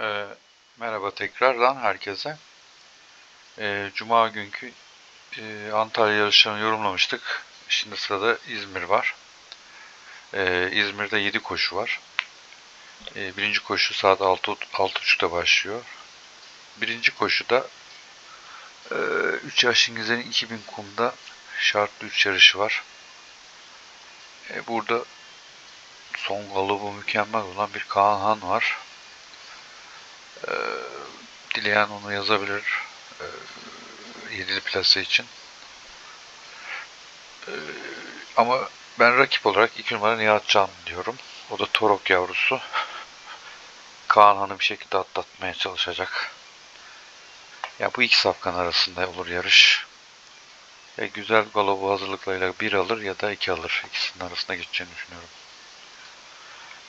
Ee, merhaba tekrardan herkese. Ee, Cuma günkü e, Antalya yarışlarını yorumlamıştık. Şimdi sırada İzmir var. Ee, İzmir'de 7 koşu var. Ee, birinci koşu saat 6, 6.30'da başlıyor. Birinci koşuda e, 3 yaş İngilizlerin 2000 kumda şartlı 3 yarışı var. Ee, burada son galıbı mükemmel olan bir Kaan Han var. Ee, dileyen onu yazabilir. Ee, yedili plase için. Ee, ama ben rakip olarak iki numara Nihat Can diyorum. O da Torok yavrusu. Kaan Han'ı bir şekilde atlatmaya çalışacak. Ya bu iki safkan arasında olur yarış. Ya güzel galobu hazırlıklarıyla bir alır ya da iki alır. İkisinin arasında geçeceğini düşünüyorum.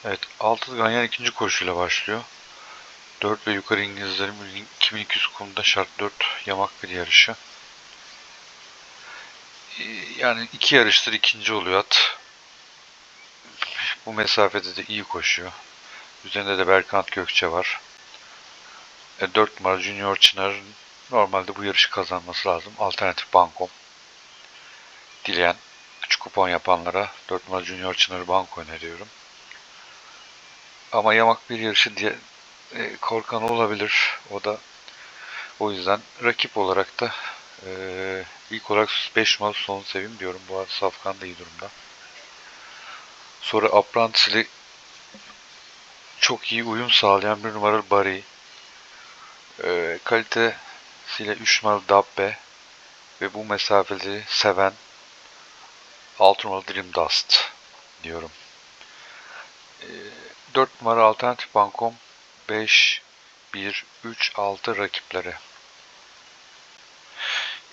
Evet, Altı Ganyan ikinci koşuyla başlıyor. 4 ve yukarı İngilizlerin 2200 kumda şart 4 yamak bir yarışı. Ee, Yani iki yarıştır ikinci oluyor at. Bu mesafede de iyi koşuyor. Üzerinde de Berkant Gökçe var. E, 4 numara Junior Çınar'ın normalde bu yarışı kazanması lazım. Alternatif Bankom. Dileyen küçük kupon yapanlara 4 numara Junior Çınar'ı banko öneriyorum. Ama yamak bir yarışı diye e, korkan olabilir. O da o yüzden rakip olarak da e, ilk olarak 5 numaralı son sevim diyorum. Bu arada Safkan da iyi durumda. Sonra Apprentice'li çok iyi uyum sağlayan bir numaralı Barry. E, kalitesiyle 3 numaralı Dabbe ve bu mesafeleri seven 6 numaralı Dream Dust diyorum. E, 4 numara alternatif bankom 5, 1, 3, 6 rakipleri.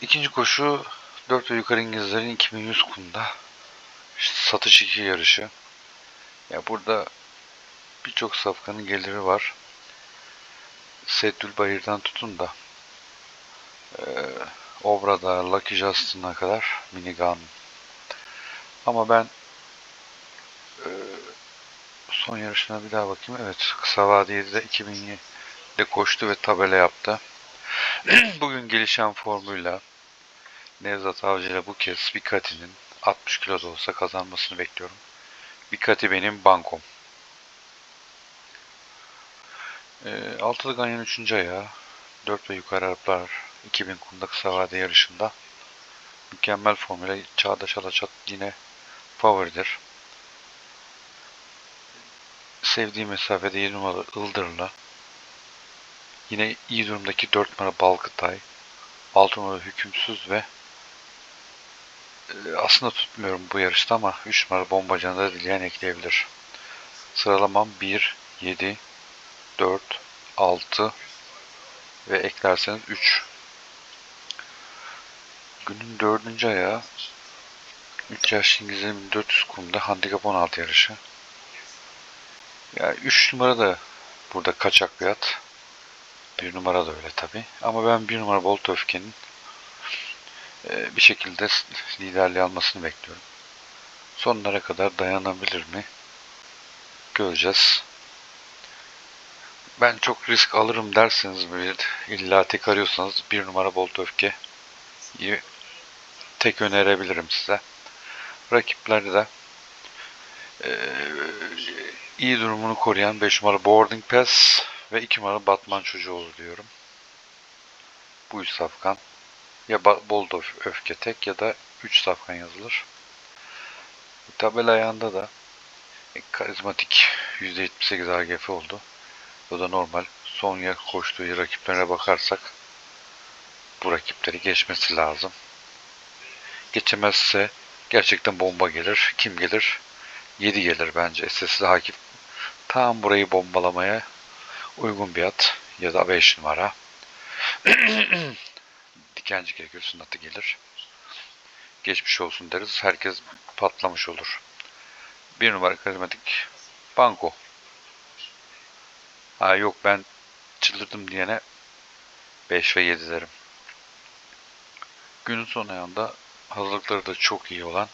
İkinci koşu 4 ve yukarı İngilizlerin 2100 kumda satış 2 yarışı. Ya burada birçok safkanın geliri var. Seddül Bayır'dan tutun da e, Obra'da Lucky Justin'a kadar minigun. Ama ben e, son yarışına bir daha bakayım. Evet kısa vadeli de 2007'de koştu ve tabela yaptı. Bugün gelişen formuyla Nevzat Avcı ile bu kez Bikati'nin 60 kilo da olsa kazanmasını bekliyorum. Bikati benim bankom. E, Altılı Ganyan 3. ayağı 4 ve yukarı Araplar 2000 kumda kısa vade yarışında mükemmel formüle Çağdaş Alaçat yine favoridir sevdiği mesafede 7 numaralı Ildır'la yine iyi durumdaki 4 numara Balkıtay 6 numaralı Hükümsüz ve e, aslında tutmuyorum bu yarışta ama 3 numara Bombacı'na da dileyen ekleyebilir. Sıralamam 1, 7, 4, 6 ve eklerseniz 3. Günün 4. ayağı 3 yaş İngilizlerin 400 kumda handikap 16 yarışı. Yani 3 numara da burada kaçak bir at. 1 numara da öyle tabi. Ama ben 1 numara Bolt Öfke'nin e, bir şekilde liderliği almasını bekliyorum. Sonlara kadar dayanabilir mi? Göreceğiz. Ben çok risk alırım derseniz bir illa tek arıyorsanız 1 numara Bolt Öfke tek önerebilirim size. Rakipleri de ee, iyi durumunu koruyan 5 numara Boarding Pass ve 2 numara Batman çocuğu olur diyorum. Bu 3 safkan. Ya Bold Öfke tek ya da 3 safkan yazılır. Tabela ayağında da e, karizmatik %78 AGF oldu. O da normal. Son yer koştuğu rakiplerine bakarsak bu rakipleri geçmesi lazım. Geçemezse gerçekten bomba gelir. Kim gelir? 7 gelir bence. SS'li Hakif tam burayı bombalamaya uygun bir at ya da 5 numara. Dikenci Gekülsün atı gelir. Geçmiş olsun deriz. Herkes patlamış olur. Bir numara karizmatik banko. Ha yok ben çıldırdım diyene 5 ve 7 derim. Günün son ayağında hazırlıkları da çok iyi olan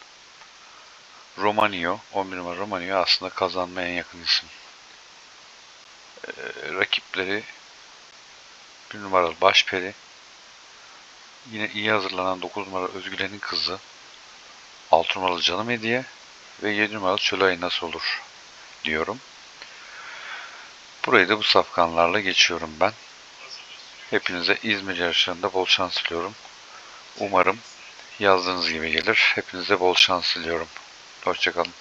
Romanio, 11 numara Romanio aslında kazanmaya en yakın isim. Ee, rakipleri bir numaralı Başperi, yine iyi hazırlanan 9 numaralı Özgülen'in kızı, 6 numaralı Canım Hediye ve 7 numaralı Çölay nasıl olur diyorum. Burayı da bu safkanlarla geçiyorum ben. Hepinize İzmir yarışlarında bol şans diliyorum. Umarım yazdığınız gibi gelir. Hepinize bol şans diliyorum. Hoşçakalın.